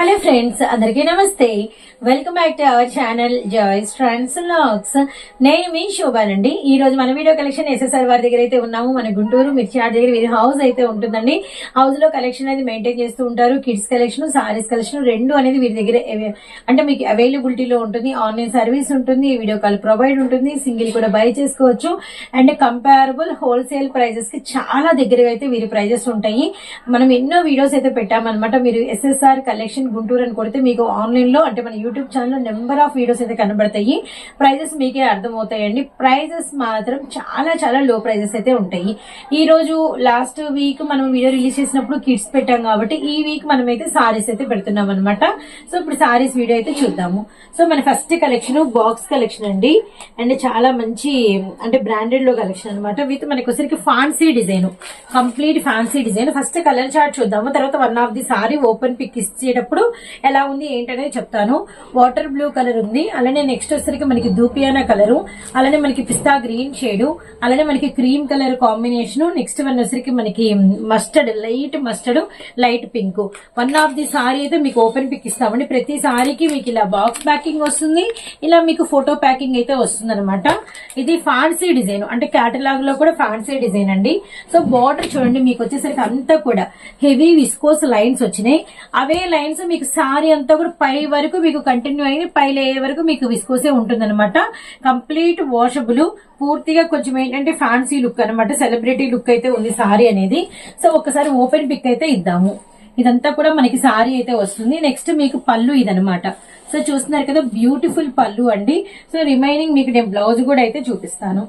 Hello friends అందరికీ నమస్తే. Welcome back to our channel Joys Trans Logs. నేను మీ శోభానండి. ఈ రోజు మన వీడియో కలెక్షన్ ఎస్ఎస్ఆర్ వారి దగ్గర అయితే ఉన్నాము. మన గుంటూరు మిర్చియాడ్ దగ్గర వీరి హౌస్ అయితే ఉంటుందండి. హౌస్లో కలెక్షన్ అనేది మెయింటైన్ చేస్తూ ఉంటారు. కిడ్స్ కలెక్షన్ సారీస్ కలెక్షన్ రెండు అనేది వీరి దగ్గర అంటే మీకు అవైలబిలిటీలో ఉంటుంది. ఆన్లైన్ సర్వీస్ ఉంటుంది వీడియో కాల్ ప్రొవైడ్ ఉంటుంది సింగిల్ కూడా బై చేసుకోవచ్చు. అండ్ కంపారబుల్ హోల్సేల్ ప్రైజెస్కి చాలా దగ్గరగా అయితే వీరి ప్రైజెస్ ఉంటాయి. మనం ఎన్నో వీడియోస్ అయితే పెట్టామన్నమాట. మీరు ఎస్ఎస్ఆర్ కలెక్షన్ గుంటూరు అని కొడితే మీకు ఆన్లైన్లో అంటే మన YouTube channel number of videos అయితే కనబడతాయి. ప్రైజెస్ మీకే అర్థమవుతాయండి. ప్రైజెస్ మాత్రం చాలా చాలా లో ప్రైజెస్ అయితే ఉంటాయి. ఈ రోజు లాస్ట్ వీక్ మనం వీడియో రిలీజ్ చేసినప్పుడు కిడ్స్ పెట్టాం కాబట్టి ఈ వీక్ మనం అయితే సారీస్ అయితే పెడుతున్నాం అనమాట సో ఇప్పుడు సారీస్ వీడియో అయితే చూద్దాము. సో మన ఫస్ట్ కలెక్షన్ బాక్స్ కలెక్షన్ అండి. అండ్ చాలా మంచి అంటే బ్రాండెడ్లో కలెక్షన్ అనమాట విత్ మనకి వచ్చరికి fancy design complete fancy design first colour chart చూద్దాము. తర్వాత one of the sari open pick ఇచ్చేటప్పుడు ఎలా ఉంది ఏంటనేది చెప్తాను. వాటర్ బ్లూ కలర్ ఉంది. అలానే నెక్స్ట్ వచ్చేసరికి మనకి దూపియానా కలర్ అలానే మనకి పిస్తా గ్రీన్ షేడ్ అలానే మనకి cream colour combination next one వచ్చేసరికి మనకి mustard light mustard light pink one of the sari అయితే మీకు ఓపెన్ పిక్ ఇస్తామండి. ప్రతి సారీకి మీకు ఇలా బాక్స్ ప్యాకింగ్ వస్తుంది. ఇలా మీకు ఫోటో ప్యాకింగ్ అయితే వస్తుంది అనమాట ఇది ఫ్యాన్సీ డిజైన్ అంటే కేటలాగ్లో కూడా ఫ్యాన్సీ డిజైన్ అండి. సో బార్డర్ చూడండి మీకు వచ్చేసరికి అంతా కూడా హెవీ విస్కోస్ లైన్స్ వచ్చినాయి. అవే లైన్స్ మీకు సారీ అంతా కూడా పై వరకు మీకు కంటిన్యూ అయ్యి పై లేయర్ వరకు మీకు విస్కోసే ఉంటుందన్నమాట. కంప్లీట్ వాషబుల్ పూర్తిగా కొంచెం ఏంటంటే ఫ్యాన్సీ లుక్ అనమాట సెలబ్రిటీ లుక్ అయితే ఉంది సారీ అనేది. సో ఒకసారి ఓపెన్ పిక్ అయితే ఇద్దాము. ఇదంతా కూడా మనకి సారీ అయితే వస్తుంది. నెక్స్ట్ మీకు పళ్ళు ఇదనమాట సో చూస్తున్నారు కదా బ్యూటిఫుల్ పళ్ళు అండి. సో రిమైనింగ్ మీకు నేను బ్లౌజ్ కూడా అయితే చూపిస్తాను.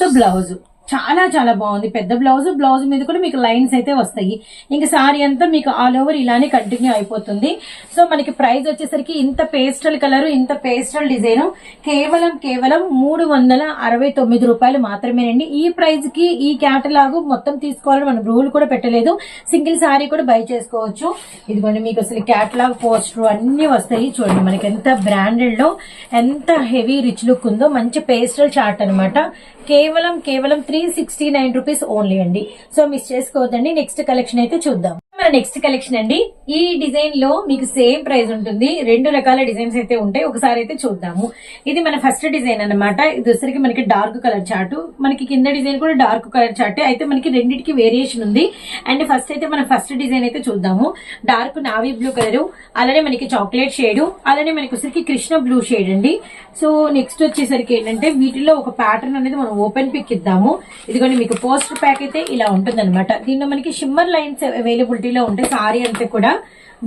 సో బ్లౌజ్ చాలా చాలా బాగుంది. పెద్ద బ్లౌజ్ బ్లౌజ్ మీద కూడా మీకు లైన్స్ అయితే వస్తాయి. ఇంకా సారీ అంతా మీకు ఆల్ ఓవర్ ఇలానే కంటిన్యూ అయిపోతుంది. సో మనకి ప్రైస్ వచ్చేసరికి ఇంత పేస్టల్ కలర్ ఇంత పేస్టల్ డిజైన్ కేవలం కేవలం మూడు వందల అరవై తొమ్మిది రూపాయలు మాత్రమేనండి. ఈ ప్రైస్కి ఈ క్యాటలాగ్ మొత్తం తీసుకోవాలని మనం రూల్ కూడా పెట్టలేదు. సింగిల్ సారీ కూడా బై చేసుకోవచ్చు. ఇదిగోండి మీకు అసలు క్యాటలాగ్ పోస్టర్ అన్ని వస్తాయి. చూడండి మనకి ఎంత బ్రాండెడ్లో ఎంత హెవీ రిచ్ లుక్ ఉందో మంచి పేస్టల్ చార్ట్ అనమాట కేవలం కేవలం three sixty nine rupees only అండి. సో మిస్ చేసుకోవద్దండి. నెక్స్ట్ కలెక్షన్ అయితే చూద్దాం. మన నెక్స్ట్ కలెక్షన్ అండి. ఈ డిజైన్లో మీకు సేమ్ ప్రైస్ ఉంటుంది. రెండు రకాల డిజైన్స్ అయితే ఉంటాయి. ఒకసారి అయితే చూద్దాము. ఇది మన ఫస్ట్ డిజైన్ అన్నమాట. ఇది వచ్చరికి మనకి డార్క్ కలర్ చార్ట్ మనకి కింద డిజైన్ కూడా డార్క్ కలర్ చార్ట్ అయితే మనకి రెండింటికి వేరియేషన్ ఉంది. అండ్ ఫస్ట్ అయితే మన ఫస్ట్ డిజైన్ అయితే చూద్దాము. డార్క్ నావీ బ్లూ కలర్ అలానే మనకి చాక్లెట్ షేడ్ అలానే మనకి వచ్చరికి కృష్ణ బ్లూ షేడ్ అండి. సో నెక్స్ట్ వచ్చేసరికి ఏంటంటే వీటిలో ఒక ప్యాటర్న్ అనేది మనం ఓపెన్ పిక్ ఇద్దాము. ఇదిగోండి మీకు పోస్టర్ ప్యాక్ అయితే ఇలా ఉంటుంది దీనిలో మనకి షిమ్మర్ లైన్స్ అవైలబిలిటీలో ఉంటాయి సారీ అంతా కూడా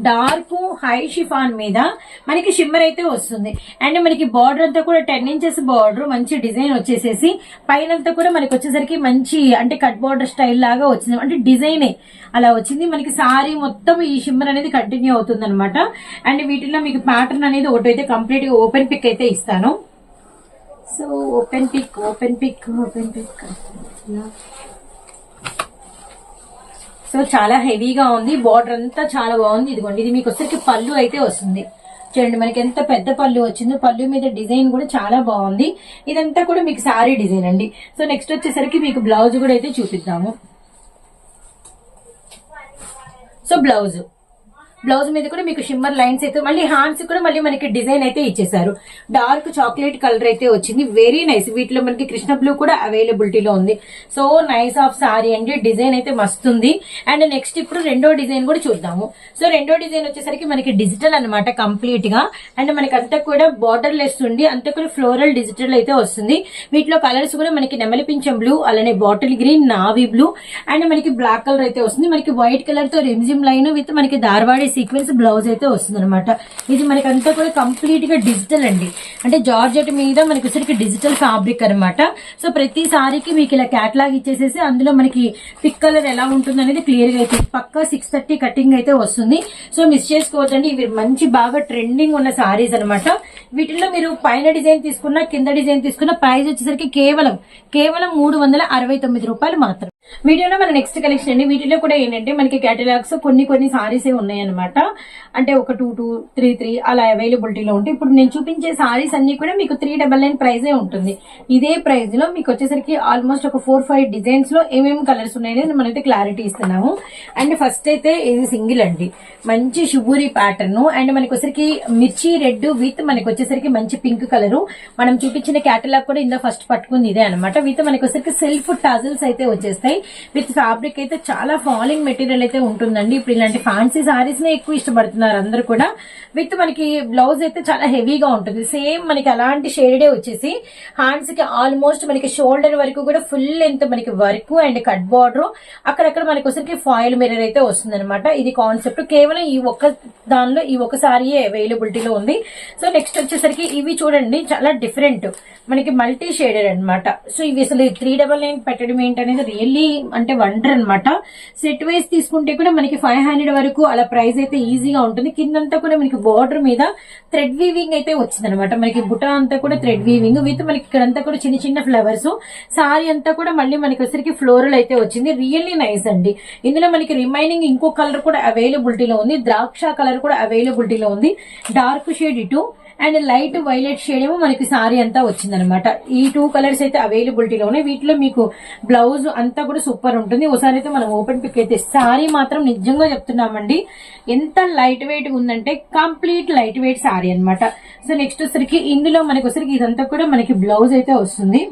డార్క్ హై షిఫాన్ మీద మనకి షిమ్మర్ అయితే వస్తుంది. అండ్ మనకి బార్డర్ అంతా కూడా టెన్ ఇంచెస్ బార్డర్ మంచి డిజైన్ వచ్చేసేసి పైన అంతా కూడా మనకి వచ్చేసరికి మంచి అంటే కట్ బార్డర్ స్టైల్ లాగా వచ్చింది. అంటే డిజైనే అలా వచ్చింది. మనకి సారీ మొత్తం ఈ షిమ్మర్ అనేది కంటిన్యూ అవుతుంది అనమాట అండ్ వీటిలో మీకు ప్యాటర్న్ అనేది ఒకటైతే కంప్లీట్గా ఓపెన్ పిక్ అయితే ఇస్తాను. So open pick open pick open pick so చాలా హెవీగా ఉంది. బార్డర్ అంతా చాలా బాగుంది. ఇదిగోండి ఇది మీకు వచ్చరికి పళ్ళు అయితే వస్తుంది. చూడండి మనకి ఎంత పెద్ద పళ్ళు వచ్చిందో పళ్ళు మీద డిజైన్ కూడా చాలా బాగుంది. ఇదంతా కూడా మీకు సారీ డిజైన్ అండి. సో నెక్స్ట్ వచ్చేసరికి మీకు బ్లౌజ్ కూడా అయితే చూపిద్దాము. So blouse. బ్లౌజ్ మీద కూడా మీకు షిమ్మర్ లైన్స్ అయితే మళ్ళీ హ్యాండ్స్ కూడా మళ్ళీ మనకి డిజైన్ అయితే ఇచ్చేసారు డార్క్ చాక్లెట్ కలర్ అయితే వచ్చింది. వెరీ నైస్ వీటిలో మనకి కృష్ణ బ్లూ కూడా అవైలబిలిటీలో ఉంది. సో నైస్ ఆఫ్ సారీ అండి డిజైన్ అయితే మస్తుంది అండ్ నెక్స్ట్ ఇప్పుడు రెండో డిజైన్ కూడా చూద్దాము. సో రెండో డిజైన్ వచ్చేసరికి మనకి డిజిటల్ అన్నమాట కంప్లీట్గా. అండ్ మనకి అంతా కూడా బార్డర్ లెస్ ఉండి అంతా కూడా ఫ్లోరల్ డిజిటల్ అయితే వస్తుంది. వీటిలో కలర్స్ కూడా మనకి నెమలి పింఛం బ్లూ అలానే bottle green navy blue and మనకి బ్లాక్ కలర్ అయితే వస్తుంది. మనకి వైట్ కలర్తో రిమ్జిమ్ లైన్ విత్ మనకి దార్వాడి సీక్వెన్స్ బ్లౌజ్ అయితే వస్తుంది అనమాట ఇది మనకి అంతా కూడా కంప్లీట్గా డిజిటల్ అండి. అంటే జార్జెట్ మీద మనకి వచ్చరికి డిజిటల్ ఫ్యాబ్రిక్ అన్నమాట. సో ప్రతి సారీకి మీకు ఇలా క్యాట్లాగ్ ఇచ్చేసేసి అందులో మనకి పిక్ కలర్ ఎలా ఉంటుంది అనేది క్లియర్గా అయితే పక్క సిక్స్ థర్టీ కటింగ్ అయితే వస్తుంది. సో మిస్ చేసుకోవద్దండి. ఇవి మంచి బాగా ట్రెండింగ్ ఉన్న సారీస్ అన్నమాట. వీటిల్లో మీరు పైన డిజైన్ తీసుకున్న కింద డిజైన్ తీసుకున్న ప్రైస్ వచ్చేసరికి కేవలం కేవలం మూడు వందల అరవై తొమ్మిది రూపాయలు మాత్రం వీడియోలో మన నెక్స్ట్ కలెక్షన్ అండి. వీటిలో కూడా ఏంటంటే మనకి కేటలాగ్స్ కొన్ని కొన్ని సారీస్ ఉన్నాయి అనమాట అంటే ఒక టూ టూ త్రీ త్రీ అలా అవైలబిలిటీలో ఉంటాయి ఇప్పుడు నేను చూపించే సారీస్ అన్ని కూడా మీకు త్రీ డబల్ నైన్ ప్రైజే ఉంటుంది. ఇదే ప్రైస్లో మీకు వచ్చేసరికి ఆల్మోస్ట్ ఒక ఫోర్ ఫైవ్ డిజైన్స్లో ఏమేమి కలర్స్ ఉన్నాయని మనమైతే క్లారిటీ ఇస్తున్నాము. అండ్ ఫస్ట్ అయితే ఇది సింగిల్ అండి. మంచి షుగూరి ప్యాటర్న్ అండ్ మనకి వచ్చరికి మిర్చి రెడ్ విత్ మనకి వచ్చేసరికి మంచి పింక్ కలర్ మనం చూపించిన క్యాటలాగ్ కూడా ఇందా ఫస్ట్ పట్టుకుంది ఇదే అనమాట విత్ మనకి వచ్చరికి సెల్ఫ్ టజల్స్ అయితే వచ్చేస్తాయి. విత్ ఫ్యాబ్రిక్ అయితే చాలా ఫాలింగ్ మెటీరియల్ అయితే ఉంటుందండి. ఇప్పుడు ఇలాంటి ఫ్యాన్సీ సారీస్ని ఎక్కువ ఇష్టపడుతున్నారు అందరూ కూడా. విత్ మనకి బ్లౌజ్ అయితే చాలా హెవీగా ఉంటుంది. సేమ్ మనకి అలాంటి షేడే వచ్చేసి హ్యాండ్స్కి ఆల్మోస్ట్ మనకి షోల్డర్ వరకు కూడా ఫుల్ లెంత్ మనకి వర్క్ అండ్ కట్ బార్డర్. అక్కడక్కడ మనకి వచ్చరికి ఫాయిల్ మిర్రర్ అయితే వస్తుంది ఇది కాన్సెప్ట్. కేవలం ఈ ఒక్క దానిలో ఈ ఒక అవైలబిలిటీలో ఉంది. సో నెక్స్ట్ వచ్చేసరికి ఇవి చూడండి చాలా డిఫరెంట్ మనకి మల్టీ షేడెడ్ అన్నమాట. సో ఇవి అసలు త్రీ డబల్ నైన్ పెట్టడం ఏంటనేది రియల్లీ అంటే వండర్ అన్నమాట. సెట్ వైజ్ తీసుకుంటే కూడా మనకి ఫైవ్ హండ్రెడ్ వరకు అలా ప్రైస్ అయితే ఈజీగా ఉంటుంది. కిందంతా కూడా మనకి బార్డర్ మీద థ్రెడ్ వీవింగ్ అయితే వచ్చింది అనమాట మనకి బుటా అంతా కూడా థ్రెడ్ వీవింగ్ విత్ మనకి ఇక్కడంతా కూడా చిన్న చిన్న ఫ్లవర్స్ సారీ అంతా కూడా మళ్ళీ మనకి వచ్చరికి ఫ్లోరల్ అయితే వచ్చింది. రియల్లీ నైస్ అండి. ఇందులో మనకి రిమైనింగ్ ఇంకో కలర్ కూడా అవైలబిలిటీలో ఉంది. ద్రాక్ష కలర్ కూడా అవైలబిలిటీలో ఉంది. డార్క్ షేడ్ ఇటు అండ్ లైట్ వైలెట్ షేడ్ ఏమో మనకి సారీ అంతా వచ్చిందనమాట. ఈ టూ కలర్స్ అయితే అవైలబిలిటీలో ఉన్నాయి. వీటిలో మీకు బ్లౌజ్ అంతా కూడా సూపర్ ఉంటుంది. ఒకసారి అయితే మనం ఓపెన్ పిక్ అయితే సారీ మాత్రం నిజంగా చెప్తున్నామండి. ఎంత లైట్ వెయిట్ ఉందంటే కంప్లీట్ లైట్ వెయిట్ సారీ అనమాట సో నెక్స్ట్ వచ్చరికి ఇందులో మనకి వచ్చరికి ఇదంతా కూడా మనకి బ్లౌజ్ అయితే వస్తుంది.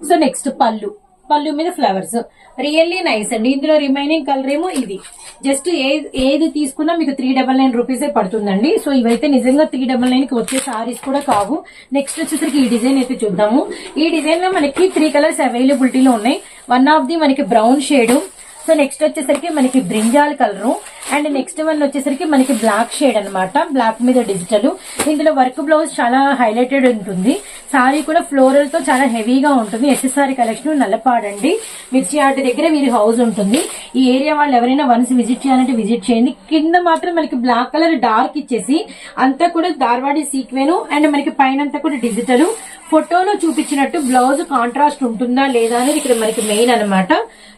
సో నెక్స్ట్ పళ్ళు. పళ్ళు మీద ఫ్లవర్స్ రియల్లీ నైస్ అండి. ఇందులో రిమైనింగ్ కలర్ ఏమో ఇది. జస్ట్ ఏది తీసుకున్నా మీకు త్రీ డబల్ నైన్ రూపీసే పడుతుందండి. సో ఇవైతే నిజంగా త్రీ డబల్ నైన్కి వచ్చే సారీస్ కూడా కావు. నెక్స్ట్ వచ్చేసరికి ఈ డిజైన్ అయితే చూద్దాము. ఈ డిజైన్లో మనకి త్రీ కలర్స్ అవైలబిలిటీలో ఉన్నాయి. వన్ ఆఫ్ ది మనకి బ్రౌన్ షేడ్ సో నెక్స్ట్ వచ్చేసరికి మనకి brinjal colour and next one వచ్చేసరికి మనకి బ్లాక్ షేడ్ అన్నమాట. బ్లాక్ మీద డిజిటల్ ఇందులో వర్క్ బ్లౌజ్ చాలా హైలైటెడ్ ఉంటుంది. సారీ కూడా ఫ్లోరల్తో చాలా హెవీగా ఉంటుంది. ఎస్ఎస్ఆర్ కలెక్షన్ నల్లపాడండి మిర్చి ఆర్ట్ దగ్గర వీరి హౌస్ ఉంటుంది. ఈ ఏరియా వాళ్ళు ఎవరైనా వన్స్ విజిట్ చేయాలంటే విజిట్ చేయండి. కింద మాత్రం మనకి బ్లాక్ కలర్ డార్క్ ఇచ్చేసి అంతా కూడా దార్వాడి సీక్వెను అండ్ మనకి పైన అంతా కూడా డిజిటల్ ఫోటోలో చూపించినట్టు బ్లౌజ్ కాంట్రాస్ట్ ఉంటుందా లేదా అనేది ఇక్కడ మనకి మెయిన్ అనమాట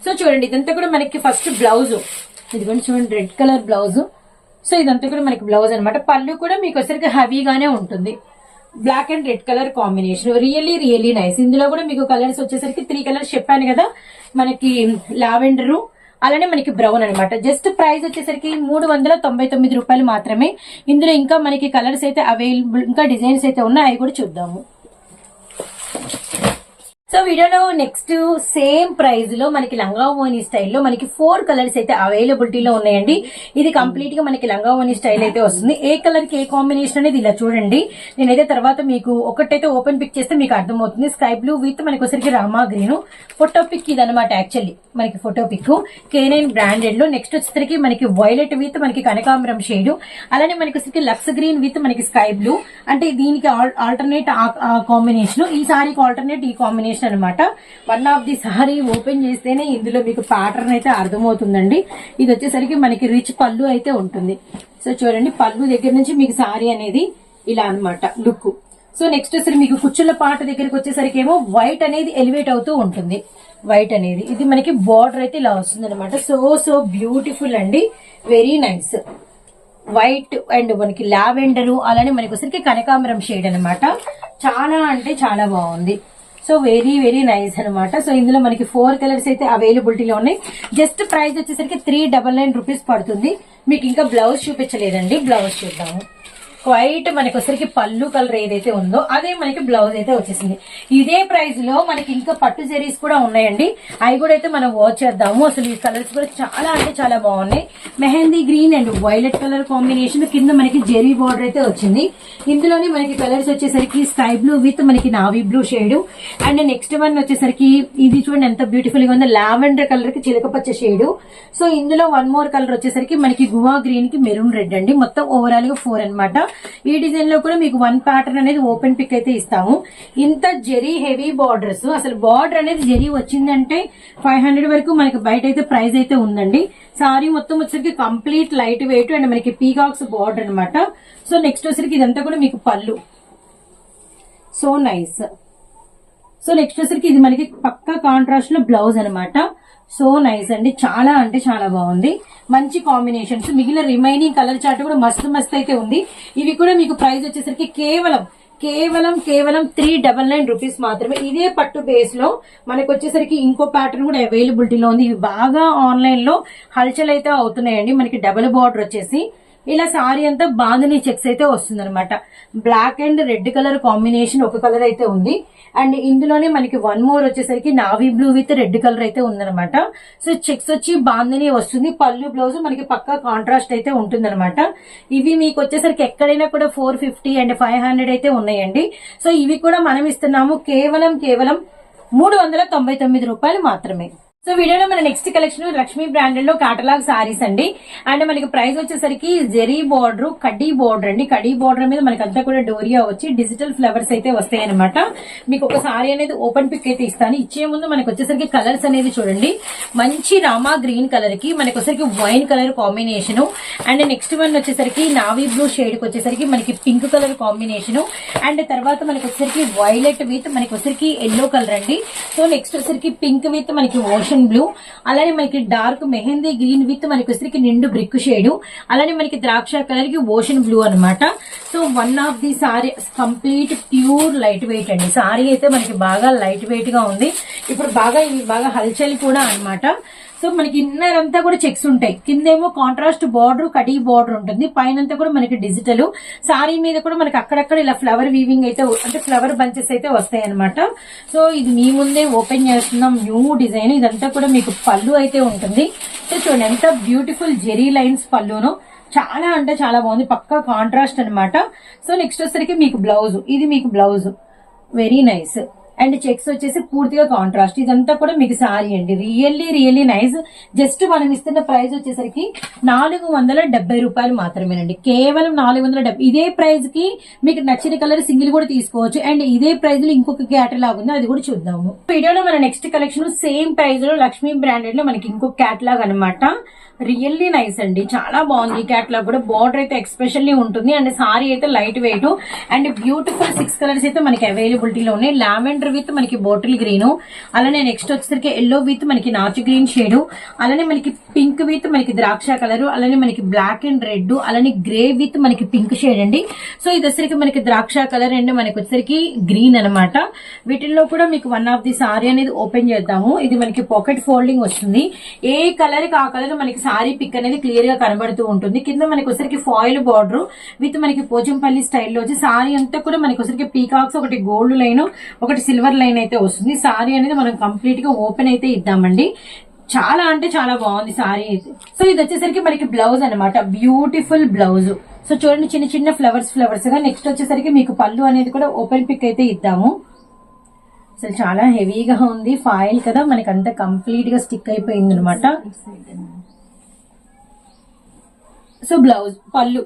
సో చూడండి ఇదంతా కూడా మనకి ఫస్ట్ బ్లౌజ్ ఇదిగోండి చూడండి రెడ్ కలర్ బ్లౌజ్. సో ఇదంతా కూడా మనకి బ్లౌజ్ అనమాట పళ్ళు కూడా మీకు వచ్చరికి హెవీగానే ఉంటుంది. Black and red colour combination really really nice ఇందులో కూడా మీకు కలర్స్ వచ్చేసరికి త్రీ కలర్స్ చెప్పాను కదా. మనకి లావెండరు అలానే మనకి బ్రౌన్ అనమాట జస్ట్ ప్రైస్ వచ్చేసరికి మూడు వందల తొంభై తొమ్మిది రూపాయలు మాత్రమే. ఇందులో ఇంకా మనకి కలర్స్ అయితే అవైలబుల్ ఇంకా డిజైన్స్ అయితే ఉన్నాయి అవి కూడా చూద్దాము. సో వీడియోలో నెక్స్ట్ సేమ్ ప్రైస్లో మనకి లంగా ఓని స్టైల్లో మనకి ఫోర్ కలర్స్ అయితే అవైలబిలిటీలో ఉన్నాయండి. ఇది కంప్లీట్గా మనకి లంగా ఓని స్టైల్ అయితే వస్తుంది. ఏ కలర్కి ఏ కాంబినేషన్ అనేది ఇలా చూడండి. నేనైతే తర్వాత మీకు ఒకటైతే ఓపెన్ పిక్ చేస్తే మీకు అర్థమవుతుంది. స్కై బ్లూ విత్ మనకి ఒకసారి రామా గ్రీన్ ఫోటో పిక్ ఇది అనమాట యాక్చువల్లీ మనకి ఫోటో పిక్ కేనైన్ బ్రాండెడ్లో నెక్స్ట్ వచ్చేసరికి మనకి వైలెట్ విత్ మనకి కనకాంబరం షేడ్ అలానే మనకి వచ్చేసరికి లక్స్ గ్రీన్ విత్ మనకి స్కై బ్లూ అంటే దీనికి ఆల్టర్నేట్ కాంబినేషన్ ఈ సారీకి ఆల్టర్నేట్ ఈ కాంబినేషన్ అనమాట one of the sari open చేస్తేనే ఇందులో మీకు ప్యాటర్న్ అయితే అర్థమవుతుందండి. ఇది వచ్చేసరికి మనకి రిచ్ పళ్ళు అయితే ఉంటుంది. సో చూడండి పళ్ళు దగ్గర నుంచి మీకు సారీ అనేది ఇలా అన్నమాట లుక్ సో నెక్స్ట్ వచ్చేసరికి మీకు కుచ్చుల పాట దగ్గరికి వచ్చేసరికి ఏమో వైట్ అనేది ఎలివేట్ అవుతూ ఉంటుంది. వైట్ అనేది. ఇది మనకి బార్డర్ అయితే ఇలా వస్తుంది అనమాట సో సో బ్యూటిఫుల్ అండి. వెరీ నైస్ వైట్ అండ్ మనకి లావెండర్ అలానే మనకి వచ్చరికి కనకాంబరం షేడ్ అనమాట చాలా అంటే చాలా బాగుంది. సో వెరీ వెరీ నైస్ అన్నమాట. సో ఇందులో మనకి ఫోర్ కలర్స్ అయితే అవైలబిలిటీలో ఉన్నాయి. జస్ట్ ప్రైస్ వచ్చేసరికి త్రీ డబల్ నైన్ రూపీస్ పడుతుంది. మీకు ఇంకా బ్లౌజ్ చూపించలేదండి. బ్లౌజ్ చూద్దాము. వైట్ మనకి వచ్చరికి పళ్ళు కలర్ ఏదైతే ఉందో అదే మనకి బ్లౌజ్ అయితే వచ్చేసింది. ఇదే ప్రైస్లో మనకి ఇంకా పట్టు జరీస్ కూడా ఉన్నాయండి. అవి కూడా అయితే మనం వాచ్ చేద్దాము. అసలు ఈ కలర్స్ కూడా చాలా అంటే చాలా బాగున్నాయి. Mehndi green and violet colour combination కింద మనకి జెరీ బార్డర్ అయితే వచ్చింది. ఇందులోనే మనకి కలర్స్ వచ్చేసరికి స్కై బ్లూ విత్ మనకి navy blue shade and next one వచ్చేసరికి ఇది చూడండి ఎంత బ్యూటిఫుల్గా ఉందో. లావెండర్ కలర్కి చిలకపచ్చ షేడ్ సో ఇందులో వన్ మోర్ కలర్ వచ్చేసరికి మనకి గువా గ్రీన్కి మెరూన్ రెడ్ అండి. మొత్తం ఓవరాల్గా ఫోర్ అన్నమాట. ఈ డిజైన్లో కూడా మీకు వన్ ప్యాటర్న్ అనేది ఓపెన్ పిక్ అయితే ఇస్తాము. ఇంత జెరీ హెవీ బార్డర్స్ అసలు బార్డర్ అనేది జెరీ వచ్చిందంటే ఫైవ్ హండ్రెడ్ వరకు మనకి బయట అయితే ప్రైస్ అయితే ఉందండి. సారీ మొత్తం వచ్చరికి కంప్లీట్ లైట్ వెయిట్ అండ్ మనకి పీకాక్స్ బార్డర్ అనమాట సో నెక్స్ట్ వచ్చరికి ఇదంతా కూడా మీకు పళ్ళు. సో నైస్ సో నెక్స్ట్ వచ్చేసరికి ఇది మనకి పక్క కాంట్రాస్ట్లో బ్లౌజ్ అనమాట సో నైస్ అండి. చాలా అంటే చాలా బాగుంది. మంచి కాంబినేషన్స్ మిగిలిన రిమైనింగ్ కలర్ చార్ట్ కూడా మస్తు మస్తు అయితే ఉంది. ఇవి కూడా మీకు ప్రైస్ వచ్చేసరికి కేవలం కేవలం కేవలం త్రీ డబల్ నైన్ రూపీస్ మాత్రమే. ఇదే పట్టు బేస్లో మనకు వచ్చేసరికి ఇంకో ప్యాటర్న్ కూడా అవైలబిలిటీలో ఉంది. ఇవి బాగా ఆన్లైన్లో హల్చల్ అయితే అవుతున్నాయండి. మనకి డబుల్ బార్డర్ వచ్చేసి. ఇలా సారీ అంతా బాంధని చెక్స్ అయితే వస్తుంది అనమాట black and red colour combination ఒక కలర్ అయితే ఉంది. అండ్ ఇందులోనే మనకి వన్ మోర్ వచ్చేసరికి navy blue with red colour అయితే ఉందన్నమాట. సో చెక్స్ వచ్చి బాంధనీ వస్తుంది. పళ్ళు బ్లౌజ్ మనకి పక్కా కాంట్రాస్ట్ అయితే ఉంటుందన్నమాట. ఇవి మీకు వచ్చేసరికి ఎక్కడైనా కూడా four fifty and five hundred అయితే ఉన్నాయండి. సో ఇవి కూడా మనం ఇస్తున్నాము కేవలం కేవలం మూడు వందల తొంభై తొమ్మిది రూపాయలు మాత్రమే. సో వీడియోలో మన నెక్స్ట్ కలెక్షన్ లక్ష్మీ బ్రాండెడ్లో కాటలాగ్ సారీస్ అండి. అండ్ మనకి ప్రైస్ వచ్చేసరికి జెరీ బార్డర్ కడ్డీ బోర్డర్ అండి. కడ్డీ బోర్డర్ మీద మనకి అంతా కూడా డోరియా వచ్చి డిజిటల్ ఫ్లవర్స్ అయితే వస్తాయి అనమాట మీకు ఒక సారీ అనేది ఓపెన్ పిక్ అయితే ఇస్తాను. ఇచ్చే ముందు మనకి వచ్చేసరికి కలర్స్ అనేది చూడండి. మంచి రామా గ్రీన్ కలర్కి మనకి వచ్చేసరికి wine colour combination and next one వచ్చేసరికి నావీ బ్లూ షేడ్కి వచ్చేసరికి మనకి పింక్ కలర్ కాంబినేషన్ అండ్ తర్వాత మనకి వచ్చేసరికి వైలెట్ విత్ మనకి వచ్చేసరికి ఎల్లో కలర్ అండి. సో నెక్స్ట్ వచ్చేసరికి పింక్ విత్ మనకి ఓషన్ బ్లూ. అలానే మనకి డార్క్ మెహందీ గ్రీన్ విత్ మనకి వచ్చేసరికి నిండు బ్రిక్ షేడ్. అలానే మనకి ద్రాక్ష కలర్కి ఓషన్ బ్లూ అన్నమాట. So one of the sari complete pure light weight అండి. సారీ అయితే మనకి బాగా లైట్ వెయిట్గా ఉంది. ఇప్పుడు బాగా ఇవి బాగా హల్చల్ కూడా అన్నమాట. సో మనకి ఇన్నర్ అంతా కూడా చెక్స్ ఉంటాయి. కిందేమో కాంట్రాస్ట్ బార్డర్ కడీ బార్డర్ ఉంటుంది. పైన అంతా కూడా మనకి డిజిటల్ సారీ మీద కూడా మనకి అక్కడక్కడ ఇలా ఫ్లవర్ వీవింగ్ అయితే అంటే ఫ్లవర్ బంచెస్ అయితే వస్తాయి అనమాట సో ఇది మీ ముందే ఓపెన్ చేస్తున్నాం. న్యూ డిజైన్ ఇదంతా కూడా మీకు పళ్ళు అయితే ఉంటుంది. సో చూడండి ఎంత బ్యూటిఫుల్ జెరీ లైన్స్ పళ్ళును. చాలా అంటే చాలా బాగుంది. పక్కా కాంట్రాస్ట్ అనమాట సో నెక్స్ట్ వచ్చేసరికి మీకు బ్లౌజ్ ఇది మీకు blouse very nice and checks వచ్చేసి పూర్తిగా కాంట్రాస్ట్ ఇదంతా కూడా మీకు సారీ అండి. రియల్లీ రియల్లీ నైస్ జస్ట్ మనం ఇస్తున్న ప్రైస్ వచ్చేసరికి నాలుగు వందల డెబ్బై రూపాయలు మాత్రమేనండి. కేవలం నాలుగు వందల డెబ్బై. ఇదే ప్రైస్కి మీకు నచ్చిన కలర్ సింగిల్ కూడా తీసుకోవచ్చు. అండ్ ఇదే ప్రైస్లో ఇంకొక క్యాటలాగ్ ఉంది. అది కూడా చూద్దాము. వీడియోలో మన నెక్స్ట్ కలెక్షన్ సేమ్ ప్రైస్లో లక్ష్మీ బ్రాండెడ్లో మనకి ఇంకొక క్యాటలాగ్ అనమాట రియల్లీ నైస్ అండి. చాలా బాగుంది క్యాట్ క్యాట్లాగ్ కూడా. బార్డర్ అయితే ఎక్స్పెషల్లీ ఉంటుంది. అండ్ సారీ అయితే light weight. And beautiful six colours అయితే మనకి అవైలబిలిటీలో ఉన్నాయి లావెండర్ విత్ మనకి బాటిల్ గ్రీన్. అలానే నెక్స్ట్ వచ్చేసరికి ఎల్లో విత్ మనకి నాచు గ్రీన్ షేడ్. అలానే మనకి పింక్ విత్ మనకి ద్రాక్ష కలర్. అలానే మనకి బ్లాక్ అండ్ రెడ్. అలానే గ్రే విత్ మనకి పింక్ షేడ్ అండి. సో ఇది వచ్చేసరికి మనకి ద్రాక్ష కలర్ అండ్ మనకి వచ్చేసరికి గ్రీన్ అన్నమాట. వీటిల్లో కూడా మీకు వన్ ఆఫ్ ది సారీ అనేది ఓపెన్ చేద్దాము. ఇది మనకి పాకెట్ ఫోల్డింగ్ వస్తుంది. ఏ కలర్కి ఆ కలర్ మనకి సారీ పిక్ అనేది క్లియర్గా కనబడుతూ ఉంటుంది. కింద మనకి ఒకసారికి ఫాయిల్ బార్డర్ విత్ మనకి పోచంపల్లి స్టైల్లో వచ్చి సారీ అంతా కూడా మనకి ఒకసారికి పీకాక్స్ ఒకటి గోల్డ్ లైన్ ఒకటి సిల్వర్ లైన్ అయితే వస్తుంది. సారీ అనేది మనం కంప్లీట్గా ఓపెన్ అయితే ఇద్దామండి. చాలా అంటే చాలా బాగుంది సారీ అయితే. సో ఇది వచ్చేసరికి మనకి బ్లౌజ్ అనమాట బ్యూటిఫుల్ బ్లౌజ్ సో చూడండి చిన్న చిన్న ఫ్లవర్స్ ఫ్లవర్స్గా. నెక్స్ట్ వచ్చేసరికి మీకు పళ్ళు అనేది కూడా ఓపెన్ పిక్ అయితే ఇద్దాము. అసలు చాలా హెవీగా ఉంది ఫాయిల్ కదా. మనకి అంతా కంప్లీట్గా స్టిక్ అయిపోయింది అనమాట so blouse pallu.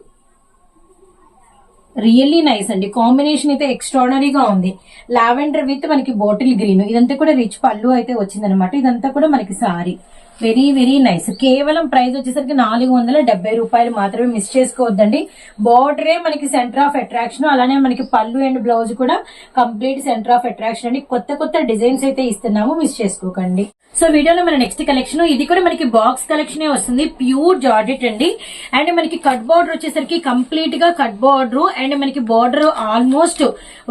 Really nice అండి. కాంబినేషన్ అయితే ఎక్స్ట్రాడనరీగా ఉంది. లావెండర్ విత్ మనకి బాటిల్ గ్రీన్ ఇదంతా కూడా రిచ్ పళ్ళు అయితే వచ్చిందనమాట ఇదంతా కూడా మనకి సారీ వెరీ వెరీ నైస్ కేవలం ప్రైస్ వచ్చేసరికి నాలుగు వందల డెబ్బై రూపాయలు మాత్రమే మిస్ చేసుకోవద్దండి. బార్డరే మనకి సెంటర్ ఆఫ్ అట్రాక్షన్ అలానే మనకి పళ్ళు అండ్ బ్లౌజ్ కూడా కంప్లీట్ సెంటర్ ఆఫ్ అట్రాక్షన్ అండి. కొత్త కొత్త డిజైన్స్ అయితే ఇస్తున్నాము మిస్ చేసుకోకండి. సో వీడియోలో మన నెక్స్ట్ కలెక్షన్ ఇది కూడా మనకి బాక్స్ కలెక్షన్ వస్తుంది. ప్యూర్ జార్జెట్ అండి. అండ్ మనకి కట్ బార్డర్ వచ్చేసరికి కంప్లీట్గా కట్ బార్డర్ అండ్ మనకి బార్డర్ ఆల్మోస్ట్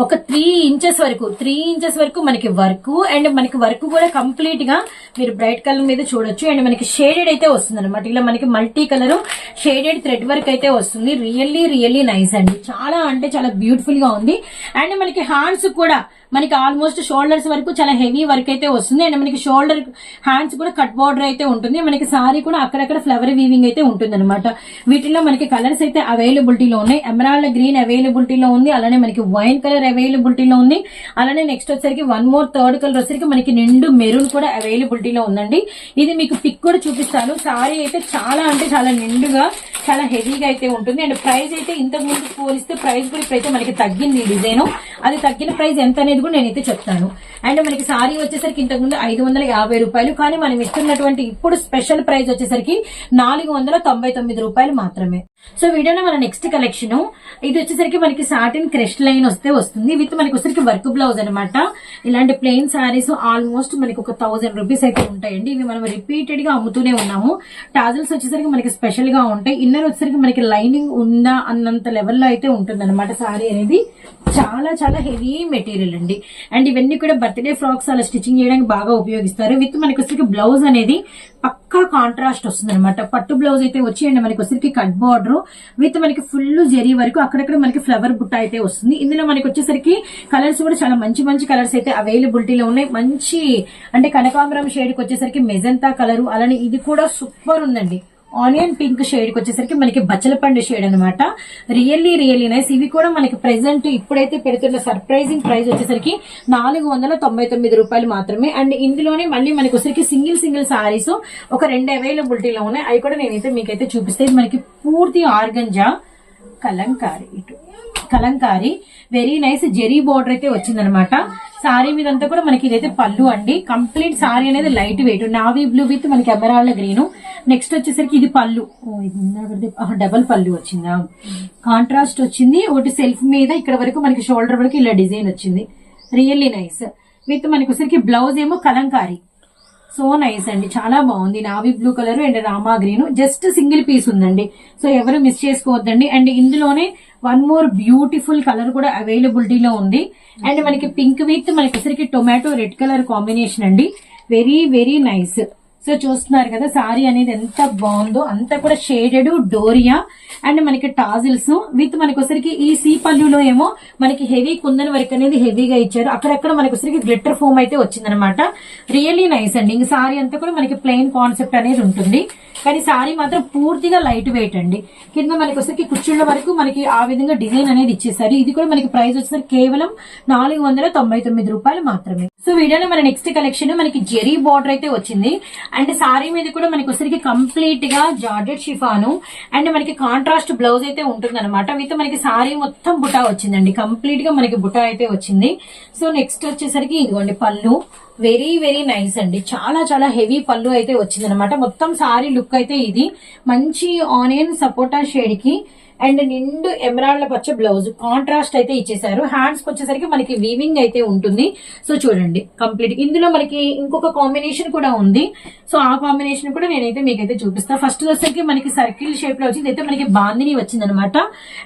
ఒక త్రీ ఇంచెస్ వరకు త్రీ ఇంచెస్ వరకు మనకి వర్క్ అండ్ మనకి వర్క్ కూడా కంప్లీట్గా మీరు బ్రైట్ కలర్ మీద చూడొచ్చు. అండ్ మనకి షేడెడ్ అయితే వస్తుంది అనమాట ఇలా మనకి multi colour shaded thread work అయితే వస్తుంది. రియల్లీ రియల్లీ నైస్ అండి. చాలా అంటే చాలా బ్యూటిఫుల్గా ఉంది. అండ్ మనకి హ్యాండ్స్ కూడా మనకి ఆల్మోస్ట్ షోల్డర్స్ వరకు చాలా హెవీ వర్క్ అయితే వస్తుంది. అండ్ మనకి షోల్డర్ హ్యాండ్స్ కూడా కట్ బార్డర్ అయితే ఉంటుంది. మనకి సారీ కూడా అక్కడక్కడ ఫ్లవర్ వీవింగ్ అయితే ఉంటుంది అనమాట వీటిలో మనకి కలర్స్ అయితే అవైలబిలిటీలో ఉన్నాయి. ఎమరాల్డ్ గ్రీన్ అవైలబిలిటీలో ఉంది. అలానే మనకి వైన్ కలర్ అవైలబిలిటీలో ఉంది. అలానే నెక్స్ట్ వచ్చేసరికి వన్ మోర్ థర్డ్ కలర్ వచ్చేసరికి మనకి నిండు మెరూన్ కూడా అవైలబిలిటీలో ఉందండి. ఇది మీకు పిక్ కూడా చూపిస్తాను. సారీ అయితే చాలా అంటే చాలా నిండుగా చాలా హెవీగా అయితే ఉంటుంది. అండ్ ప్రైస్ అయితే ఇంతకు ముందు పోలిస్తే ప్రైస్ కూడా ఇప్పుడైతే మనకి తగ్గింది ఈ డిజైన్ అది తగ్గిన ప్రైస్ ఎంత అనేది కూడా నేనైతే చెప్తాను. అండ్ మనకి సారీ వచ్చేసరికి ఇంతకుముందు ఐదు వందల యాభై రూపాయలు కానీ మనం ఇస్తున్నటువంటి ఇప్పుడు స్పెషల్ ప్రైస్ వచ్చేసరికి నాలుగు వందల తొంభై తొమ్మిది రూపాయలు మాత్రమే. సో వీడియోలో మన నెక్స్ట్ కలెక్షన్ ఇది వచ్చేసరికి మనకి సాటిన్ క్రెస్ట్ లైన్ వస్తే వస్తుంది. విత్ మనకి వచ్చేసరికి వర్క్ బ్లౌజ్ అనమాట ఇలాంటి ప్లెయిన్ సారీస్ ఆల్మోస్ట్ మనకి ఒక థౌసండ్ రూపీస్ అయితే ఉంటాయండి. ఇవి మనం రిపీటెడ్గా అమ్ముతూనే ఉన్నాము. టాజల్స్ వచ్చేసరికి మనకి స్పెషల్గా ఉంటాయి. ఇన్నర్ వచ్చేసరికి మనకి లైనింగ్ ఉందా అన్నంత లెవెల్లో అయితే ఉంటుంది అనమాట సారీ అనేది. చాలా చాలా హెవీ మెటీరియల్ అండి. అండ్ ఇవన్నీ కూడా బర్త్డే ఫ్రాక్స్ అలా స్టిచ్చింగ్ చేయడానికి బాగా ఉపయోగిస్తారు. విత్ మనకి వచ్చేసరికి బ్లౌజ్ అనేది పక్క కాంట్రాస్ట్ వస్తుంది అనమాట పట్టు బ్లౌజ్ అయితే వచ్చి మనకి వచ్చేసరికి కట్ బార్డర్ విత్ మనకి ఫుల్ జరీ వరకు అక్కడక్కడ మనకి ఫ్లవర్ బుట్ట అయితే వస్తుంది. ఇందులో మనకి వచ్చేసరికి కలర్స్ కూడా చాలా మంచి మంచి కలర్స్ అయితే అవైలబిలిటీలో ఉన్నాయి. మంచి అంటే కనకాంబరం షేడ్కి వచ్చేసరికి మెజంతా కలర్ అలానే ఇది కూడా సూపర్ ఉందండి. ఆనియన్ పింక్ షేడ్ వచ్చేసరికి మనకి బచ్చలపండు షేడ్ అనమాట రియల్లీ రియల్లీ నైస్. ఇవి కూడా మనకి ప్రెసెంట్ ఇప్పుడైతే పెడుతున్న సర్ప్రైజింగ్ ప్రైస్ వచ్చేసరికి నాలుగు వందల తొంభై తొమ్మిది రూపాయలు మాత్రమే. అండ్ ఇందులోనే మళ్ళీ మనకి వచ్చరికి సింగిల్ సింగిల్ సారీస్ ఒక రెండు అవైలబిలిటీలో ఉన్నాయి. అవి కూడా నేనైతే మీకైతే చూపిస్తే మనకి పూర్తి ఆర్గంజా కలంకారీ ఇటు. Kalamkari. Very nice zari border అయితే వచ్చిందనమాట. సారీ మీదంతా కూడా మనకి ఇదైతే పళ్ళు అండి. కంప్లీట్ సారీ అనేది light weight navy blue with మనకి ఎమరాల్డ్ గ్రీన్ నెక్స్ట్ వచ్చేసరికి ఇది పళ్ళు. డబల్ పళ్ళు వచ్చిందా? కాంట్రాస్ట్ వచ్చింది. ఒకటి సెల్ఫ్ మీద ఇక్కడ వరకు మనకి షోల్డర్ వరకు ఇలా డిజైన్ వచ్చింది. రియల్లీ నైస్ విత్ మనకి వచ్చేసరికి బ్లౌజ్ ఏమో కలంకారీ. సో నైస్ అండి. చాలా బాగుంది. Navy blue colour and Rama green just single piece ఉందండి. సో ఎవరు మిస్ చేసుకోవద్దండి. అండ్ ఇందులోనే వన్ మోర్ బ్యూటిఫుల్ కలర్ కూడా అవైలబిలిటీలో ఉంది. అండ్ మనకి పింక్ విత్ మనకి వచ్చరికి టొమాటో రెడ్ కలర్ కాంబినేషన్ అండి. Very very nice. సో చూస్తున్నారు కదా సారీ అనేది ఎంత బాగుందో అంతా కూడా షేడెడ్ డోరియా అండ్ మనకి టాజిల్స్. విత్ మనకి ఈ సీ పల్లులో ఏమో మనకి హెవీ కుందన్ వర్క్ అనేది హెవీగా ఇచ్చారు. అక్కడక్కడ మనకి గ్లిటర్ ఫోమ్ అయితే వచ్చిందనమాట రియల్లీ నైస్ అండి. ఇంక సారీ అంతా కూడా మనకి ప్లెయిన్ కాన్సెప్ట్ అనేది ఉంటుంది. కానీ సారీ మాత్రం పూర్తిగా లైట్ వెయిట్ అండి. కింద మనకొసరికి వచ్చరికి వరకు మనకి ఆ విధంగా డిజైన్ అనేది ఇచ్చేసారు. ఇది కూడా మనకి ప్రైస్ వచ్చేసరికి కేవలం నాలుగు వందల తొంభై తొమ్మిది రూపాయలు మాత్రమే. సో వీడియోలో మన నెక్స్ట్ కలెక్షన్ మనకి జెరీ బార్డర్ అయితే వచ్చింది. అండ్ సారీ మీద కూడా మనకి వచ్చరికి కంప్లీట్గా జార్జెట్ షిఫాను. అండ్ మనకి కాంట్రాస్ట్ బ్లౌజ్ అయితే ఉంటుంది అనమాట విత్ మనకి సారీ మొత్తం బుటా వచ్చిందండి. కంప్లీట్గా మనకి బుటా అయితే వచ్చింది. సో నెక్స్ట్ వచ్చేసరికి ఇదిగోండి పళ్ళు. వెరీ వెరీ నైస్ అండి. చాలా చాలా హెవీ పళ్ళు అయితే వచ్చింది అనమాట మొత్తం సారీ లుక్ అయితే ఇది. మంచి ఆనియన్ సపోటా షేడ్కి అండ్ నిండు ఎమరాళ్ళ పచ్చ బ్లౌజ్ కాంట్రాస్ట్ అయితే ఇచ్చేసారు హ్యాండ్స్ వచ్చేసరికి మనకి వీవింగ్ అయితే ఉంటుంది. సో చూడండి కంప్లీట్. ఇందులో మనకి ఇంకొక కాంబినేషన్ కూడా ఉంది. సో ఆ కాంబినేషన్ కూడా నేనైతే మీకైతే చూపిస్తా. ఫస్ట్ వచ్చేసరికి మనకి సర్కిల్ షేప్లో వచ్చింది. అయితే మనకి బాందిని వచ్చింది అనమాట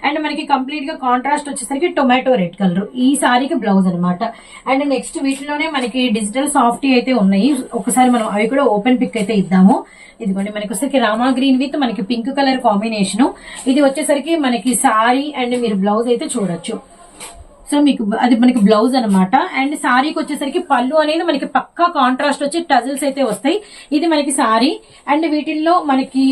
అండ్ మనకి కంప్లీట్గా కాంట్రాస్ట్ వచ్చేసరికి టొమాటో రెడ్ కలర్ ఈ సారీకి బ్లౌజ్ అనమాట. అండ్ నెక్స్ట్ వీటిలోనే మనకి డిజిటల్ సాఫ్టీ అయితే ఉన్నాయి. ఒకసారి మనం అవి కూడా ఓపెన్ పిక్ అయితే ఇద్దాము. ఇదిగోండి మనకి వచ్చేసరికి రామా గ్రీన్ విత్ మనకి పింక్ కలర్ కాంబినేషన్ ఇది వచ్చేసరికి మనకి సారీ అండ్ మీరు బ్లౌజ్ అయితే చూడొచ్చు. సో మీకు అది మనకి బ్లౌజ్ అనమాట అండ్ సారీకి వచ్చేసరికి పళ్ళు అనేది మనకి పక్కా కాంట్రాస్ట్ వచ్చి టజిల్స్ అయితే వస్తాయి. ఇది మనకి సారీ. అండ్ వీటిల్లో మనకి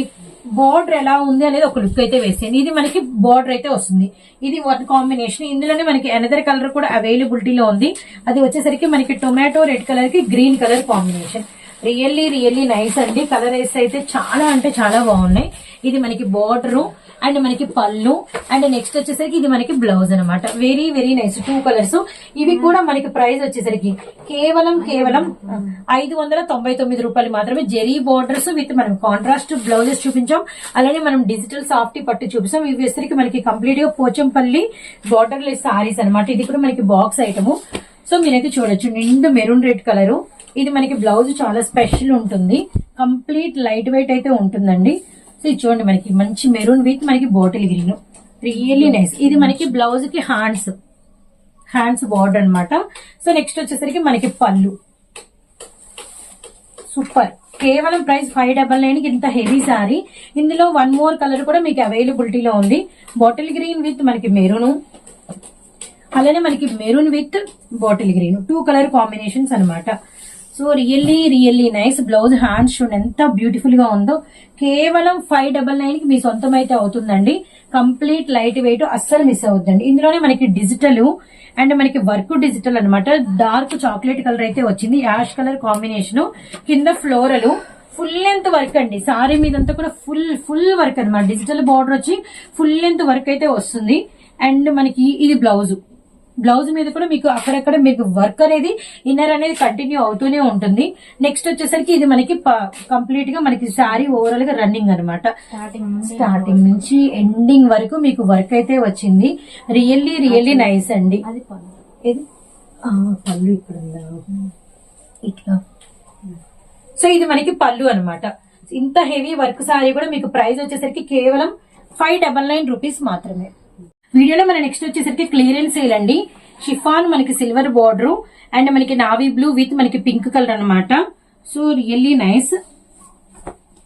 బార్డర్ ఎలా ఉంది అనేది ఒక లుక్ అయితే వేసింది ఇది మనకి బార్డర్ అయితే వస్తుంది. ఇది వన్ కాంబినేషన్ ఇందులోనే మనకి ఎనదర్ కలర్ కూడా అవైలబిలిటీలో ఉంది. అది వచ్చేసరికి మనకి టొమాటో రెడ్ కలర్కి green colour combination really really nice అండి. కలర్ వేస్ అయితే చాలా అంటే చాలా బాగున్నాయి. ఇది మనకి బార్డరు అండ్ మనకి పళ్ళు అండ్ నెక్స్ట్ వచ్చేసరికి ఇది మనకి బ్లౌజ్ అనమాట very very nice two colours ఇవి కూడా మనకి ప్రైస్ వచ్చేసరికి కేవలం కేవలం ఐదు వందల తొంభై తొమ్మిది రూపాయలు మాత్రమే. జెరీ బోర్డర్స్ విత్ మనం కాంట్రాస్ట్ బ్లౌజెస్ చూపించాం. అలానే మనం డిజిటల్ సాఫ్టీ పట్టు చూపిస్తాం. ఇవి వచ్చేసరికి మనకి కంప్లీట్గా పోచంపల్లి బార్డర్ లెస్ సారీస్ అనమాట ఇది కూడా మనకి బాక్స్ ఐటమ్ సో మీరైతే చూడొచ్చు. నిండు మెరూన్ రెడ్ కలర్ ఇది మనకి బ్లౌజ్ చాలా స్పెషల్ ఉంటుంది. కంప్లీట్ లైట్ వెయిట్ అయితే ఉంటుందండి. సో ఇది చూడండి మనకి మంచి మెరూన్ విత్ మనకి బాటిల్ గ్రీన్. రియల్లీ నైస్ ఇది మనకి బ్లౌజ్కి హ్యాండ్స్ హ్యాండ్స్ బార్డర్ అనమాట సో నెక్స్ట్ వచ్చేసరికి మనకి పళ్ళు. సూపర్ కేవలం ప్రైస్ ఫైవ్ డబల్ నైన్కి ఇంత హెవీ సారీ ఇందులో వన్ మోర్ కలర్ కూడా మీకు అవైలబిలిటీలో ఉంది. బాటిల్ గ్రీన్ విత్ మనకి మెరూన్. అలానే మనకి maroon with bottle green two colour combinations అనమాట so really really nice blouse hand షూన్ ఎంత బ్యూటిఫుల్గా ఉందో. కేవలం ఫైవ్ డబల్ నైన్కి మీ సొంతం అయితే అవుతుందండి. కంప్లీట్ లైట్ వెయిట్ అస్సలు మిస్ అవుతుందండి ఇందులోనే మనకి డిజిటల్ అండ్ మనకి వర్క్ డిజిటల్ అనమాట డార్క్ చాక్లెట్ కలర్ అయితే వచ్చింది. యాష్ కలర్ కాంబినేషన్ కింద ఫ్లోరల్ ఫుల్ లెంత్ వర్క్ అండి. సారీ మీదంతా కూడా ఫుల్ ఫుల్ వర్క్ అనమాట డిజిటల్ బార్డర్ వచ్చి ఫుల్ లెంత్ వర్క్ అయితే వస్తుంది. అండ్ మనకి ఇది బ్లౌజ్ బ్లౌజ్ మీద కూడా మీకు అక్కడక్కడ మీకు వర్క్ అనేది ఇన్నర్ అనేది కంటిన్యూ అవుతూనే ఉంటుంది. నెక్స్ట్ వచ్చేసరికి ఇది మనకి కంప్లీట్గా మనకి శారీ ఓవరాల్గా రన్నింగ్ అనమాట స్టార్టింగ్ నుంచి ఎండింగ్ వరకు మీకు వర్క్ అయితే వచ్చింది. రియల్లీ రియల్లీ నైస్ అండి. పళ్ళు. ఇక్కడ ఇట్లా. సో ఇది మనకి పళ్ళు అన్నమాట. ఇంత హెవీ వర్క్ సారీ కూడా మీకు ప్రైస్ వచ్చేసరికి కేవలం ఫైవ్ డబల్ నైన్ రూపీస్ మాత్రమే. వీడియోలో మన నెక్స్ట్ వచ్చేసరికి క్లియరెన్స్ సేల్ అండి. షిఫాన్ మనకి సిల్వర్ బార్డర్ అండ్ మనకి నావీ బ్లూ విత్ మనకి పింక్ కలర్ అన్నమాట. So really nice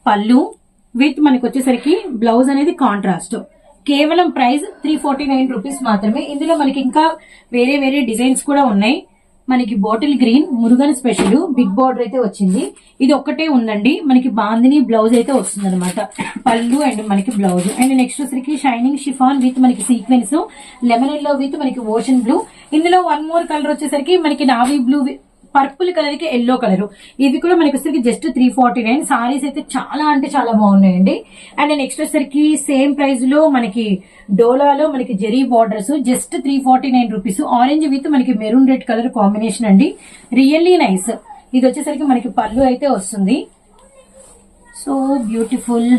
pallu with మనకి వచ్చేసరికి బ్లౌజ్ అనేది కాంట్రాస్ట్ కేవలం price three forty nine rupees మాత్రమే. ఇందులో మనకి ఇంకా వేరే వేరే డిజైన్స్ కూడా ఉన్నాయి. మనకి bottle green Murugan special big border అయితే వచ్చింది. ఇది ఒక్కటే ఉందండి. మనకి బాందిని బ్లౌజ్ అయితే వస్తుంది అనమాట పళ్ళు అండ్ మనకి బ్లౌజ్. అండ్ నెక్స్ట్ వచ్చరికి షైనింగ్ షిఫాన్ విత్ మనకి సీక్వెన్స్ లెమన్ ఎల్లో విత్ మనకి ఓషన్ బ్లూ. ఇందులో వన్ మోర్ కలర్ వచ్చేసరికి మనకి నావీ బ్లూ పర్పుల్ కలర్కి ఎల్లో కలర్. ఇది కూడా మనకి వచ్చేసరికి just three forty nine saris అయితే చాలా అంటే చాలా బాగున్నాయండి. అండ్ నెక్స్ట్ వచ్చేసరికి సేమ్ ప్రైస్లో మనకి డోలాలో మనకి zari borders just three forty nine rupees orange with మనకి మెరూన్ రెడ్ కలర్ కాంబినేషన్ అండి. రియల్లీ నైస్ ఇది వచ్చేసరికి మనకి పళ్ళు అయితే వస్తుంది. So beautiful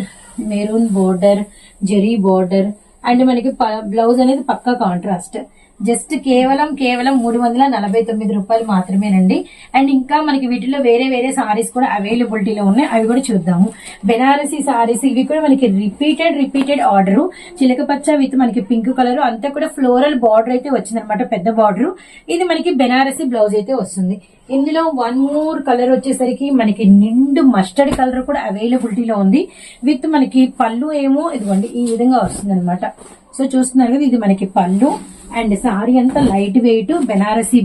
maroon border zari border and మనకి బ్లౌజ్ అనేది పక్కా కాంట్రాస్ట్ జస్ట్ కేవలం కేవలం మూడు వందల నలభై తొమ్మిది రూపాయలు మాత్రమేనండి. అండ్ ఇంకా మనకి వీటిలో వేరే వేరే సారీస్ కూడా అవైలబిలిటీలో ఉన్నాయి. అవి కూడా చూద్దాము. బెనారసీ సారీస్ ఇవి కూడా మనకి రిపీటెడ్ రిపీటెడ్ ఆర్డర్ చిలకపచ్చ విత్ మనకి పింక్ కలర్ అంతా కూడా ఫ్లోరల్ బార్డర్ అయితే వచ్చిందనమాట పెద్ద బార్డర్ ఇది మనకి బెనారసీ బ్లౌజ్ అయితే వస్తుంది. ఇందులో వన్ మోర్ కలర్ వచ్చేసరికి మనకి నిండు మస్టర్డ్ కలర్ కూడా అవైలబిలిటీలో ఉంది. విత్ మనకి పళ్ళు ఏమో ఇదిగోండి ఈ విధంగా వస్తుంది అనమాట సో చూస్తున్నారు కదా ఇది మనకి పళ్ళు. అండ్ సారీ అంతా లైట్ వెయిట్ బెనారసీ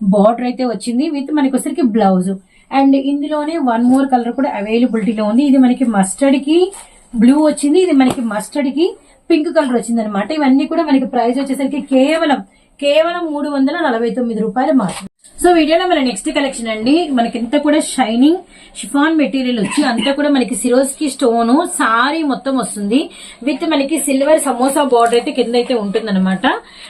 బార్డర్ అయితే వచ్చింది విత్ మనకి వచ్చరికి బ్లౌజ్. అండ్ ఇందులోనే వన్ మోర్ కలర్ కూడా అవైలబిలిటీలో ఉంది. ఇది మనకి మస్టర్డ్కి బ్లూ వచ్చింది ఇది మనకి మస్టర్డ్కి పింక్ కలర్ వచ్చింది అనమాట ఇవన్నీ కూడా మనకి ప్రైస్ వచ్చేసరికి కేవలం కేవలం మూడు వందల నలభై తొమ్మిది రూపాయలు మాత్రం సో వీడియోలో మన నెక్స్ట్ కలెక్షన్ అండి. మనకి కూడా షైనింగ్ షిఫాన్ మెటీరియల్ వచ్చి అంతా కూడా మనకి సిరోస్కి స్టోన్ సారీ మొత్తం వస్తుంది. విత్ మనకి సిల్వర్ సమోసా బార్డర్ అయితే కింద అయితే ఉంటుంది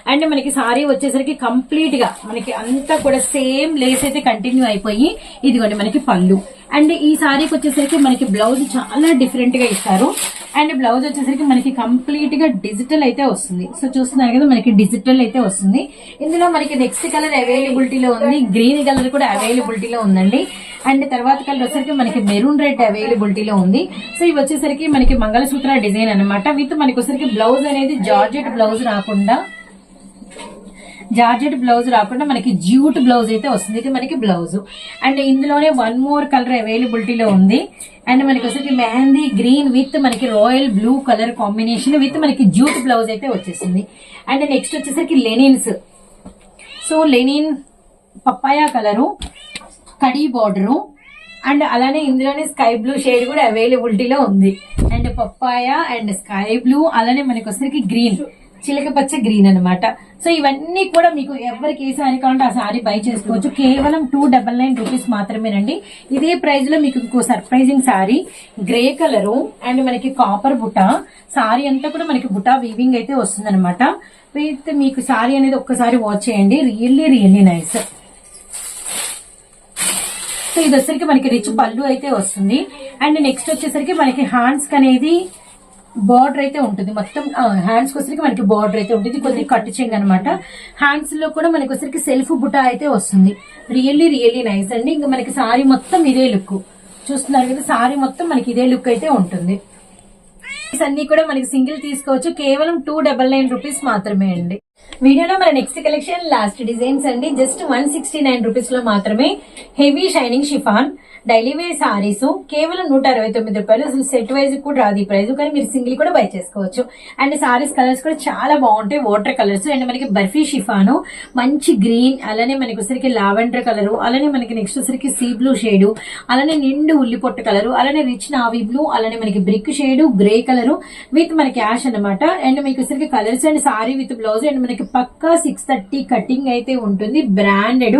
అండ్ మనకి సారీ వచ్చేసరికి కంప్లీట్గా మనకి అంతా కూడా సేమ్ లేస్ అయితే కంటిన్యూ అయిపోయి ఇదిగోండి మనకి పళ్ళు. అండ్ ఈ సారీకి వచ్చేసరికి మనకి బ్లౌజ్ చాలా డిఫరెంట్గా ఇస్తారు. అండ్ బ్లౌజ్ వచ్చేసరికి మనకి కంప్లీట్గా డిజిటల్ అయితే వస్తుంది. సో చూస్తున్నారు కదా మనకి డిజిటల్ అయితే వస్తుంది. ఇందులో మనకి నెక్స్ట్ కలర్ అవైలబిలిటీలో ఉంది. గ్రీన్ కలర్ కూడా అవైలబిలిటీలో ఉందండి. అండ్ తర్వాత కలర్ వచ్చేసరికి మనకి మెరూన్ రెడ్ అవైలబిలిటీలో ఉంది. సో ఇవి వచ్చేసరికి మనకి మంగళసూత్ర డిజైన్ అన్నమాట. విత్ మనకి వచ్చేసరికి బ్లౌజ్ అనేది జార్జెట్ బ్లౌజ్ రాకుండా జార్జెట్ బ్లౌజ్ రాకుండా మనకి జ్యూట్ బ్లౌజ్ అయితే వస్తుంది. ఇది మనకి బ్లౌజ్. అండ్ ఇందులోనే వన్ మోర్ కలర్ అవైలబిలిటీలో ఉంది. అండ్ మనకి వచ్చేసి మెహందీ గ్రీన్ విత్ మనకి royal blue colour combination with మనకి జ్యూట్ బ్లౌజ్ అయితే వచ్చేసింది. అండ్ నెక్స్ట్ వచ్చేసరికి linens. So linen papaya colour khadi border and అలానే ఇందులోనే స్కై బ్లూ షేడ్ కూడా అవైలబిలిటీలో ఉంది. And papaya and sky blue అలానే మనకి వచ్చేసరికి గ్రీన్. చిలక పచ్చ గ్రీన్ అనమాట సో ఇవన్నీ కూడా మీకు ఎవరికి ఏ సారీ కావాలంటే ఆ సారీ బై చేసుకోవచ్చు. కేవలం టూ డబల్ నైన్ రూపీస్ మాత్రమేనండి. ఇదే ప్రైస్లో మీకు ఇంకో surprising sari grey colour and మనకి కాపర్ బుట్ట. సారీ అంతా కూడా మనకి బుటా వీవింగ్ అయితే వస్తుంది విత్ మీకు సారీ అనేది ఒక్కసారి వాచ్ చేయండి. రియల్లీ రియల్లీ నైస్ సో ఇది వచ్చేసరికి మనకి రిచ్ పళ్ళు అయితే వస్తుంది. అండ్ నెక్స్ట్ వచ్చేసరికి మనకి హ్యాండ్స్ అనేది బార్డర్ అయితే ఉంటుంది. మొత్తం హ్యాండ్స్ వచ్చరికి మనకి బార్డర్ అయితే ఉంటుంది. కొద్దిగా కట్టు చెంగ్ అనమాట హ్యాండ్స్లో కూడా మనకి వచ్చరికి సెల్ఫ్ బుటా అయితే వస్తుంది. రియల్లీ రియల్లీ నైస్ అండి. ఇంకా మనకి సారీ మొత్తం ఇదే లుక్ చూస్తున్నారు కదా సారీ మొత్తం మనకి ఇదే లుక్ అయితే ఉంటుంది. అన్ని కూడా మనకి సింగిల్ తీసుకోవచ్చు. కేవలం టూ డబల్ నైన్ రూపీస్ మాత్రమే అండి. వీడియోలో మన నెక్స్ట్ కలెక్షన్ లాస్ట్ డిజైన్స్ అండి. జస్ట్ వన్ సిక్స్టీ నైన్ రూపీస్లో మాత్రమే heavy shining chiffon daily wear saris కేవలం నూట అరవై తొమ్మిది రూపాయలు. అసలు సెట్ వైజ్ కూడా రాదు ఈ ప్రైస్ కానీ మీరు సింగిల్ కూడా బై చేసుకోవచ్చు. అండ్ సారీస్ కలర్స్ కూడా చాలా బాగుంటాయి. వాటర్ కలర్స్ అండ్ మనకి బర్ఫీ షిఫాను. మంచి గ్రీన్ అలానే మనకి వచ్చరికి లావెండర్ కలర్ అలానే మనకి నెక్స్ట్ వచ్చరికి సీ బ్లూ షేడ్ అలానే నిండు ఉల్లిపొట్టు కలర్ అలానే రిచ్ నావీ బ్లూ అలానే మనకి brick shade grey colour with మనకి యాష్ అన్నమాట. అండ్ మీకు వచ్చరికి colours and sari with blouse and మనకి పక్కా సిక్స్ థర్టీ కటింగ్ అయితే ఉంటుంది బ్రాండెడ్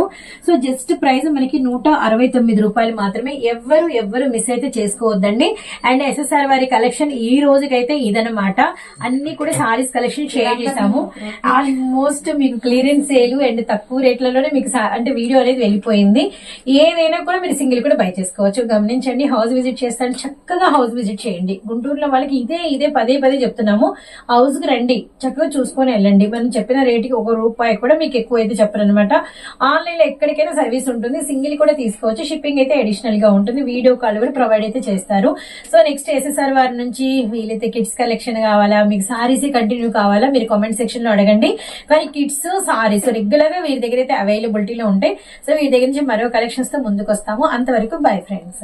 సో జస్ట్ ప్రైస్ మనకి నూట అరవై తొమ్మిది రూపాయలు మాత్రమే ఎవ్వరు ఎవ్వరు మిస్ అయితే చేసుకోవద్దండి. అండ్ ఎస్ఎస్ఆర్ వారి కలెక్షన్ ఈ రోజుకైతే ఇదనమాట అన్ని కూడా సారీస్ కలెక్షన్ షేర్ చేసాము ఆల్మోస్ట్ మీకు క్లియరెన్స్ సేల్ అండ్ తక్కువ రేట్లలోనే మీకు అంటే వీడియో అనేది వెళ్ళిపోయింది. ఏదైనా కూడా మీరు సింగిల్ కూడా బై చేసుకోవచ్చు. గమనించండి హౌస్ విజిట్ చేస్తాను. చక్కగా హౌస్ విజిట్ చేయండి. గుంటూరులో వాళ్ళకి ఇదే ఇదే పదే పదే చెప్తున్నాము. హౌస్కి రండి. చక్కగా చూసుకొని వెళ్ళండి. మనం చెప్పిన రేటుకి ఒక రూపాయి కూడా మీకు ఎక్కువ అయితే చెప్పరనమాట ఆన్లైన్లో ఎక్కడికైనా సర్వీస్ ఉంటుంది. సింగిల్ కూడా తీసుకోవచ్చు. షిప్పింగ్ అయితే అడిషనల్గా ఉంటుంది. వీడియో కాల్ కూడా ప్రొవైడ్ అయితే చేస్తారు. సో నెక్స్ట్ ఎస్ఎస్ఆర్ వారి నుంచి వీలైతే కిడ్స్ కలెక్షన్ కావాలా మీకు సారీస్ కంటిన్యూ కావాలా మీరు కామెంట్ సెక్షన్లో అడగండి. కానీ కిడ్స్ సారీస్ రెగ్యులర్గా వీరి దగ్గర అయితే అవైలబిలిటీలో ఉంటాయి. సో వీరి దగ్గర నుంచి మరో కలెక్షన్స్తో ముందుకు వస్తాము అంతవరకు బై ఫ్రెండ్స్.